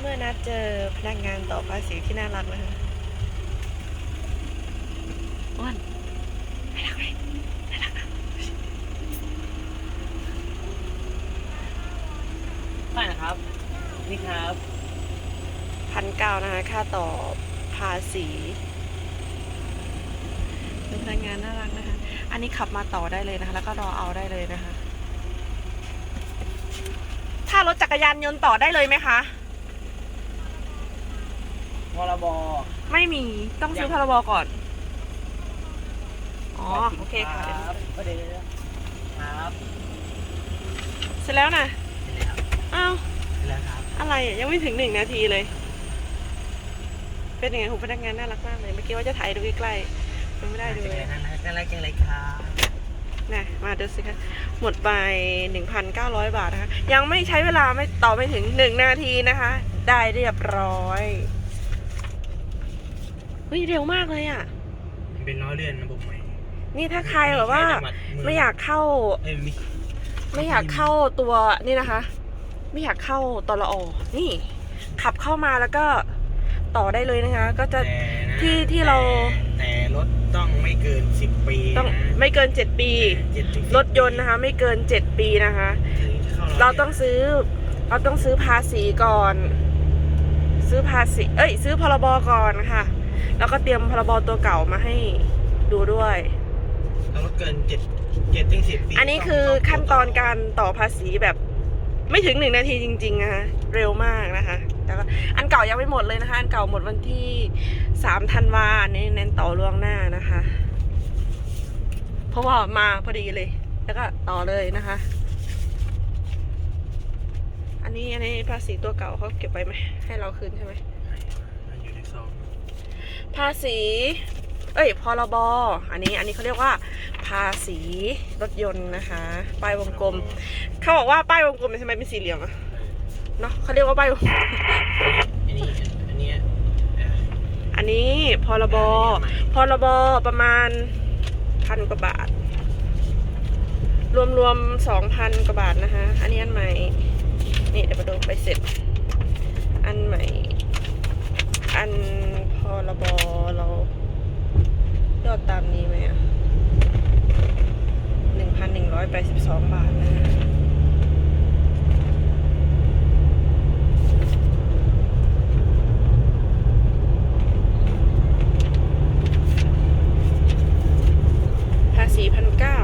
เมื่อนัดเจอพนักงานต่อภาษีที่น่ารักนะคะอ้วนน่ารักไหมน่ารักอะไม่นะครับ นี่ครับพันเก้านะคะ ค่าต่อภาษีดูพนักงานน่ารักนะคะ อันนี้ขับมาต่อได้เลยนะคะ แล้วก็รอเอาได้เลยนะคะ ถ้ารถจักรยานยนต์ต่อได้เลยไหมคะ วรบไม่มีต้องซื้อยังพรบก่อน อ๋อ โอเคค่ะรับประเดี๋ยวครับเสร็จแล้วนะเสร็จแล้วอ้าวเสร็จแล้วครับอะไรอะยังไม่ถึงหนึ่งนาทีเลย เป็นยังไงคุณพนักงานน่ารักมากเลย เมื่อกี้ว่าจะถ่ายดูใกล้ๆยังไม่ได้ดูจังเลเลยยนั่นนะน่ารักจังเลยครับนะมาดูสิคะหมดไปหนึ่งพันเก้าร้อยบาทนะคะ ยังไม่ใช้เวลาไม่ต่อไม่ถึงหนึ่งนาทีนะคะ ได้เรียบร้อย เฮ้ยเร็วมากเลยอะ มันเป็นล้อเลื่อนระบบใหม่ นี่ถ้าใครแบบว่า ไม่อยากเข้า เอ้ยมีไม่อยากเข้าตัวนี่นะคะ ไม่อยากเข้าตลออนี่ ขับเข้ามาแล้วก็ต่อได้เลยนะคะ ก็จะแต่นะที่ที่เราแต่แต่รถต้องไม่เกินสิบปีต้องนะไม่เกิน 7 ปี เจ็ดถึงสิบรถยนต์นะคะ ไม่เกิน 7 ปีนะคะ ถึงจะเข้เราต้องซื้อ เราต้องซื้อภาษีก่อน ซื้อภาษี เอ้ย ซื้อพรบก่อนค่ะ แล้วก็เตรียมพรบตัวเก่ามาให้ดูด้วยถ้ารถเกินเจ็ดเจ็ดถึงสิบปีอันนี้คือต้งขั้นตอนการต่อภาษีแบบไม่ถึงหนึ่งนาทีจริงๆนะคะเร็วมากนะคะ แต่ว่าอันเก่ายังไม่หมดเลยนะคะ อันเก่าหมดวันที่สามธันวาอันนี้เน้นต่อล่วงหน้านะคะ เพราะว่ามาพอดีเลย แล้วก็ต่อเลยนะคะ อันนี้อันนี้ภาษีตัวเก่าเขาเก็บไว้ไหมให้เราคืนใช่ไหม มันอยู่ในซอง ภาษี เอ้ยพรบอันนี้อันนี้เขาเรียกว่า ภาษีรถยนต์นะคะ ป้ายวงกลม เขาบอกว่าป้ายวงกลมทำไมเป็นสี่เหลี่ยมอะเนาะเขาเรียกว่าป้ายวงอันนี้อันนี้เอ่ออันนี้พรบพรบประมาณพันกว่าบาท รวมรวมสองพันกว่าบาทนะคะ อันนี้อันใหม่ นี่เดี๋ยวมาดูไปเสร็จ อันใหม่ 82 บาทนะคภาษีพันเก้า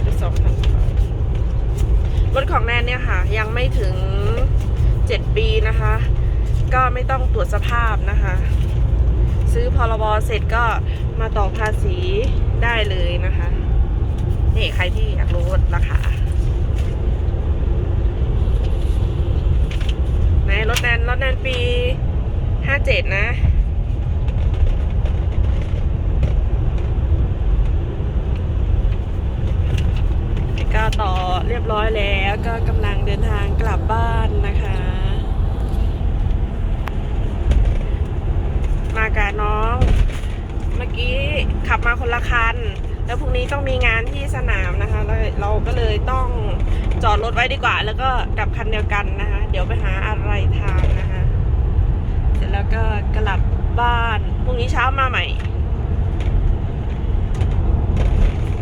หรืสองพันรถของแนนเนี่ยค่ะ ยังไม่ถึงเจ็ดปีนะคะ ก็ไม่ต้องตรวจสภาพนะคะ ซื้อพรบเสร็จก็มาต่อภาษีได้เลยนะคะ นี่ใครที่อยากรู้ราคาไหนรถแนนรถแนนปีห้าเจ็ดนะก็ต่อเรียบร้อยแล้วก็กำลังเดินทางกลับบ้านนะคะ มากับน้อง เมื่อกี้ขับมาคนละคัน แล้วพรุ่งนี้ต้องมีงานที่สนามนะคะแล้วเราก็เลยต้องจอดรถไว้ดีกว่า แล้วก็กลับคันเดียวกันนะคะ เดี๋ยวไปหาอะไรทานนะคะ เสร็จแล้วก็กลับบ้านพรุ่งนี้เช้ามาใหม่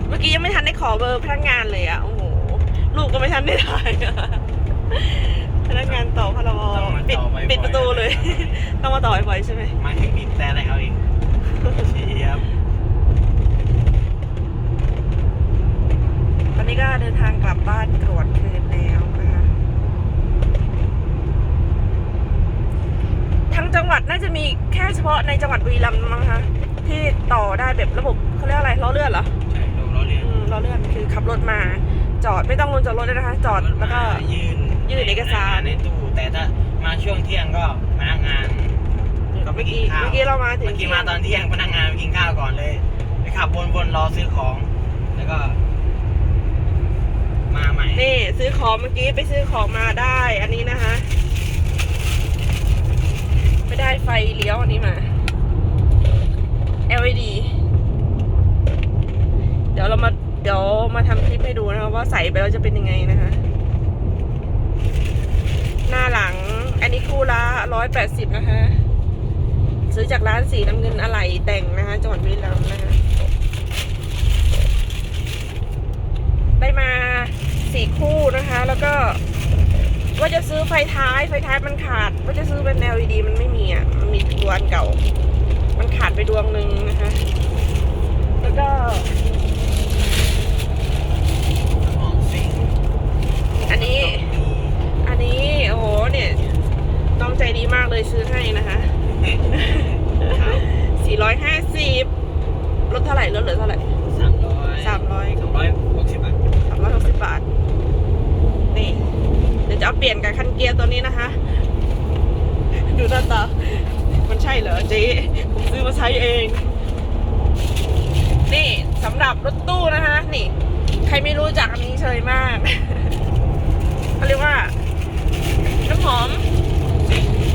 เมื่อกี้ยังไม่ทันได้ขอเบอร์พนักงานเลยอะโอ้โหลูกก็ไม่ทันได้ถ่ายอะพนักงานต่อพลบต้องมาปิดต่อบ่อยๆปิดประตูเลย ต้องมาต่อบ่อยๆใช่ไหมมาถึงบีบแต่อะไรเอาเองเชียบ ตอนนี้ ก็เดินทางกลับบ้านตรวจคืนแล้วนะคะทั้งจังหวัดน่าจะมีแค่เฉพาะในจังหวัดบุรีรัมย์มั้งคะที่ต่อได้แบบระบบเขาเรียกอะไรล้อเลื่อนเหรอใช่ลงล้อเลียนอืมล้อเลื่อนคือขับรถมา จอดไม่ต้องลงจากรถเลยนะคะ จอดแล้วก็ยื่นยื่นเอกสารในตู้แต่ถ้ามาช่วงเที่ยงก็พนักงานก็ไปเมื่อกิกี้นข้าวเมื่อกี้เรามาถึงเมื่อกี้มาตอนเที่ยงพนักงานไปกินข้าวก่อนเลยไปขับวนๆรอซื้อของ แล้วก็ มาใหม่ นี่ซื้อของเมื่อกี้ไปซื้อของมาได้ อันนี้นะคะ ไม่ได้ไฟเลี้ยวอันนี้มา LED เดี๋ยวเรามาเดี๋ยวมาทำคลิปให้ดูนะคะว่าใส่ไปแล้วจะเป็นยังไงนะคะ หน้าหลังอันนี้คู่ละร้อยแปดสิบนะคะ ซื้อจากร้านสีน้ำเงินอะไหล่แต่งนะคะจังหวัดบุรีรัมย์นะคะ ได้มาสี่คู่นะคะ แล้วก็ว่าจะ ซื้อไฟท้ายไฟท้ายมันขาดว่าจะซื้อเป็น LED มันไม่มีอะมันมีตัวอันเก่า มันขาดไปดวงหนึ่งนะคะ แล้วก็ หอมซิ่ง อันนี้ อันนี้ โอ้โห เนี่ยน้องใจดีมากเลยซื้อให้นะคะ ครับ 450ลดเท่าไหร่ลดเหลือเท่าไหร่ สามร้อย สามร้อย สามร้อยหกสิบบาท สามร้อยหกสิบบาท นี่ เดี๋ยวจะเอาเปลี่ย นกับคันนี้นะคะ ดูหน้าตา มันใช่เหรอเจ๊ผมซื้อมาใช้เอง นี่สำหรับรถตู้นะคะ นี่ ใครไม่รู้จักอันนี้เชยมากเขาเรียกว่า น้ำหอม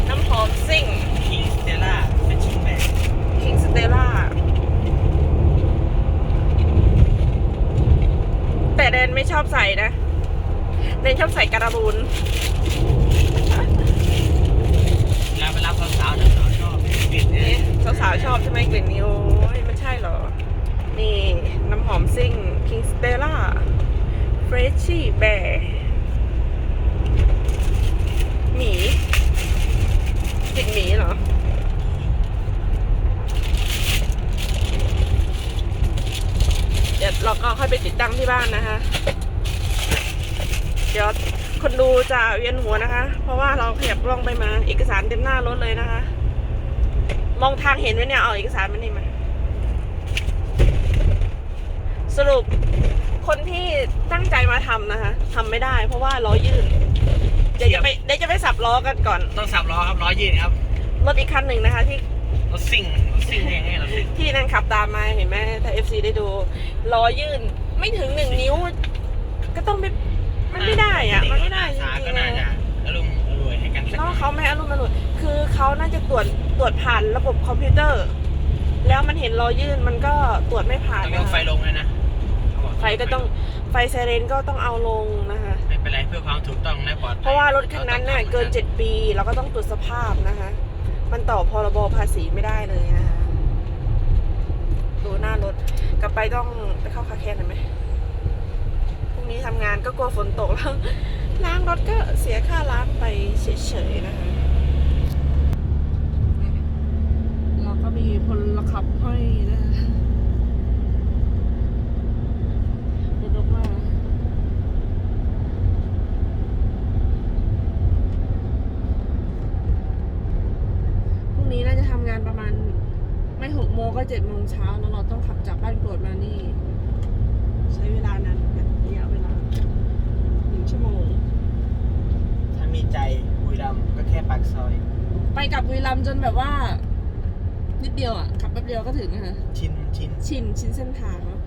น้ำหอมซิ่งคิงสเตล่าเป็นชิ้นแบก King Stella แต่แดนไม่ชอบใส่นะแดนชอบใส่การาบูน เวลาไปรับสาวๆสาว ๆชอบเปลี่นนี่ยสาวๆชอบใช่ไหมกลิ่นนี้โอ้ยมันใช่เหรอ นี่น้ำหอมซิ่ง King Stella Freshy Bear หมีกลิ่นหมีเหรอเดี๋ยวเราก็ค่อยไปติดตั้งที่บ้านนะคะ เดี๋ยวคนดูจะเวียนหัวนะคะ เพราะว่าเราขยับกล้องไปมา เอกสารเต็มหน้ารถเลยนะคะ มองทางเห็นไหมเนี่ย เอาเอกสารมานี่มา สรุปคนที่ตั้งใจมาทำนะคะทำไม่ได้ เพราะว่าล้อยื่นเดี๋ยวจะไปเดี๋ยวจะไปสับล้อกันก่อน ต้องสับล้อครับล้อยืนครับรถอีกคันหนึ่งนะคะ ที่รถซิ่งรถซิ่งยังไงรถซิ่งที่นั่นขับตามมาเห็นไหมถ้า FC ได้ดูล้อยื่นไม่ถึงหนึ่งนิ้ว ก็ต้องไปมันไม่ได้อะมันไม่ได้จสาริก็งๆน่านะจะอารมณ์รวยให้กันสักหเนาะน่อยเขาไม่อารมณ์อร่วย คือเขาน่าจะตรวจตรวจผ่านระบบคอมพิวเตอร์ แล้วมันเห็นรอยยื่นมันก็ตรวจไม่ผ่านต้องยนะกไฟคะลงเลยนะไฟก็ต้องไฟไซเรนก็ต้องเอาลงนะคะไม่เป็นไรเพื่อความถูกต้องและปลอดภัยเพราะว่ารถคันนั้นน่ะเกินเจ็ดปีเราก็ต้องตรวจสภาพนะคะ มันต่อพรบภาษีไม่ได้เลยนะคะดูหน้ารถกลับไปต้องไปเข้าคาแคนหน่อยไหมพรุ่งนี้ทำงานก็กลัวฝนตกแล้วล้างรถก็เสียค่าล้างไปเฉยๆนะคะ เราก็มี พลขับให้นะคะรถออกมาพรุ่งนี้น่าจะทำงานประมาณ ไม่หกโมงก็เจ็ดโมงเช้าแล้วเราต้องขับจากบ้านโกรธมานี่ ใช้เวลานานเหมือนกันระยะเวลาหนึ่งชั่วโมง ถ้ามีใจบุรีรัมย์ก็แค่ปากซอย ไปกับบุรีรัมย์จนแบบว่า นิดเดียวอะ ขับแป๊บเดียวก็ถึงนะคะชินชินชินชินเส้นทางเนาะ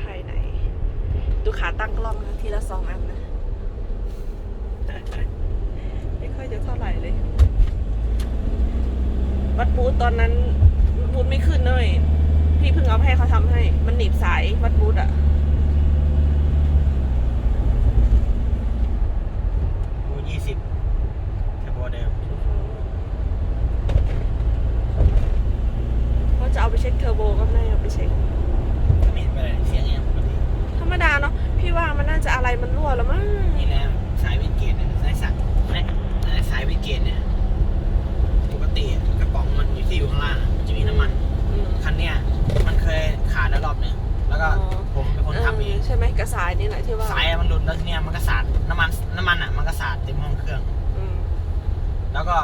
ภายในดูขาตั้งกล้องนะทีละสองอันนะ ไม่ค่อยจะเท่าไหร่เลย วัดบูธตอนนั้นวัดบูธไม่ขึ้นเลย พี่เพิ่งเอาให้เขาทำให้ มันหนีบสายวัดบูธอะ บูยี่สิบแค่โบเดิม เขาจะเอาไปเช็คเทอร์โบก็ไม่เอาไปเช็ค ไม่เห็นไปเลยเสียงอย่างปกติ ธรรมดาเนาะ พี่ว่ามันน่าจะอะไรมันรั่วแล้วมั้ง นี่แหละสายวิดเกตเนี่ยสายสักเนี่ยสายวิดเกตเนี่ยปกติกระป๋องมันอยู่ที่อยู่ข้างล่างมันจะมีน้ำมัน อืม คันเนี้ยมันเคยขาดแล้วรอบหนึ่งแล้ว ก็อ๋อผมเป็นคนทำเองใช่ไหมกระสายนี่แหละที่ว่าสายมันหลุดแล้วทีเนี้ยมันก็สาดน้ำมันน้ำมันอะมันก็สาดเต็มห้องเครื่องอืมแล้วก็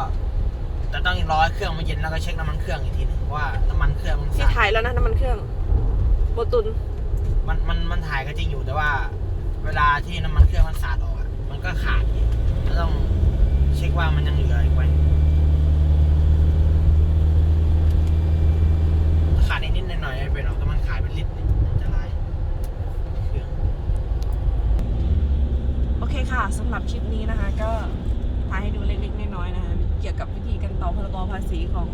จะต้องรอให้เครื่องมันเย็นแล้วก็เช็คน้ำมันเครื่องอีกทีหนึงว่าน้ำมันเครื่องมันที่สาดถ่ายแล้วนะน้ำมันเครื่องโบตุน มันมันมันถ่ายก็จริงอยู่แต่ว่า เวลาที่น้ำมันเครื่องมันสาดออกอะมันก็ขาดอีกก็ต้องเช็คว่ามันยังเหลืออีกไหมถ้าขาดนิดๆหน่อยๆไม่เป็นหรอกแต่มันขาดเป็นลิตรเนี่ยอันตรายเครื่อง โอเคค่ะสำหรับคลิปนี้นะคะ ก็ถ่ายให้ดูเล็กๆน้อยๆนะคะ เกี่ยวกับวิธีการต่อพรบภาษีของ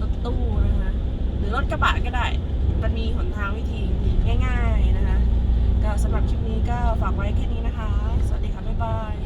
รถตู้นะคะ หรือรถกระบะก็ได้ มันมีหนทางวิธีง่าย ๆนะคะก็สำหรับคลิปนี้ก็ฝากไว้แค่นี้นะคะ สวัสดีค่ะ บ๊ายบาย